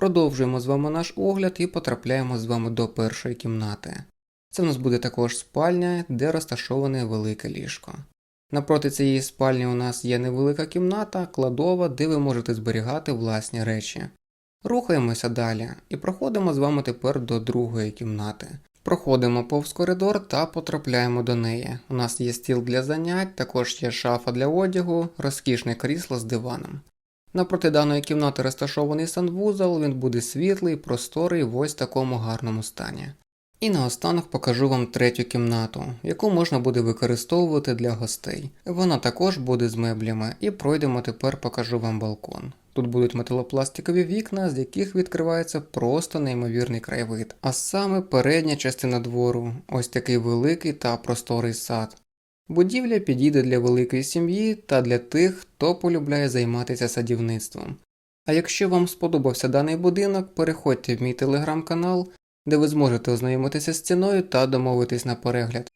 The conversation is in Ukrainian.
Продовжуємо з вами наш огляд і потрапляємо з вами до першої кімнати. Це в нас буде також спальня, де розташоване велике ліжко. Напроти цієї спальні у нас є невелика кімната, кладова, де ви можете зберігати власні речі. Рухаємося далі і проходимо з вами тепер до другої кімнати. Проходимо повз коридор та потрапляємо до неї. У нас є стіл для занять, також є шафа для одягу, розкішне крісло з диваном. Напроти даної кімнати розташований санвузол, він буде світлий, просторий в ось такому гарному стані. І наостанок покажу вам третю кімнату, яку можна буде використовувати для гостей. Вона також буде з меблями, і пройдемо тепер покажу вам балкон. Тут будуть металопластикові вікна, з яких відкривається просто неймовірний краєвид. А саме передня частина двору, ось такий великий та просторий сад. Будівля підійде для великої сім'ї та для тих, хто полюбляє займатися садівництвом. А якщо вам сподобався даний будинок, переходьте в мій телеграм-канал, де ви зможете ознайомитися з ціною та домовитись на перегляд.